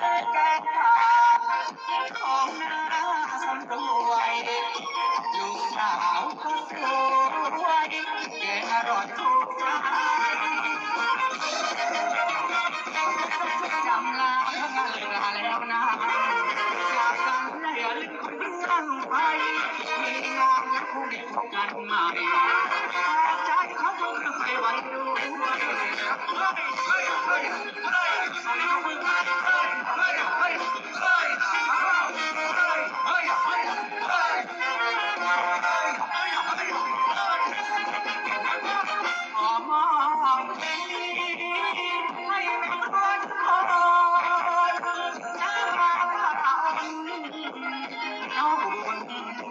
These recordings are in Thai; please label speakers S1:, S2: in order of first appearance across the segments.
S1: แก้ทางของน้าสำรวยลูกสาวก็สวยแกรอยถูกใจจำลาเมื่อลาแล้วนะจากกันแล้วลืมคนเรื่องไปมีงานและคู่เด็กกันใหม่ใจเขาคงไปไว้ด้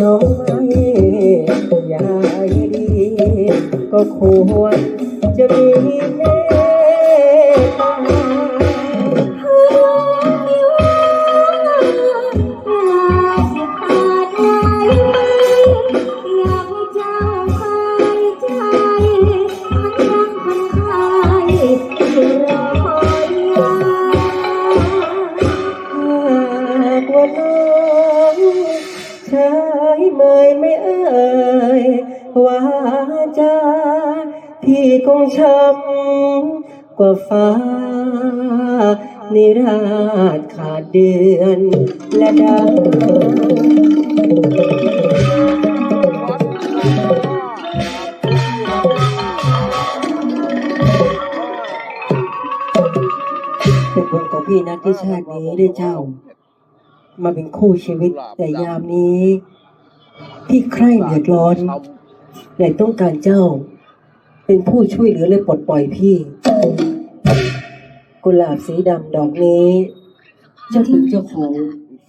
S1: น้อง
S2: ไม่อยากดี
S3: ก็ควรจะมีเม พี่คงช้ำกว่าฟ้า นิราชขาดเดือนและดาวเป็นบุญของพี่นะที่ชาตินี้ได้เจ้า มาเป็นคู่ชีวิตแต่ยามนี้ พี่ใคร่เดือดร้อนแต่ต้องการเจ้า เป็นผู้ช่วยเหลือและปลดปล่อยพี่ กุหลาบสีดำดอกนี้ เจ้าเป็นเจ้าของ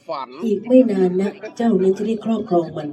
S4: ฝัน
S3: อีกไม่นานนะ เจ้านั้นจะได้ครอบครองมัน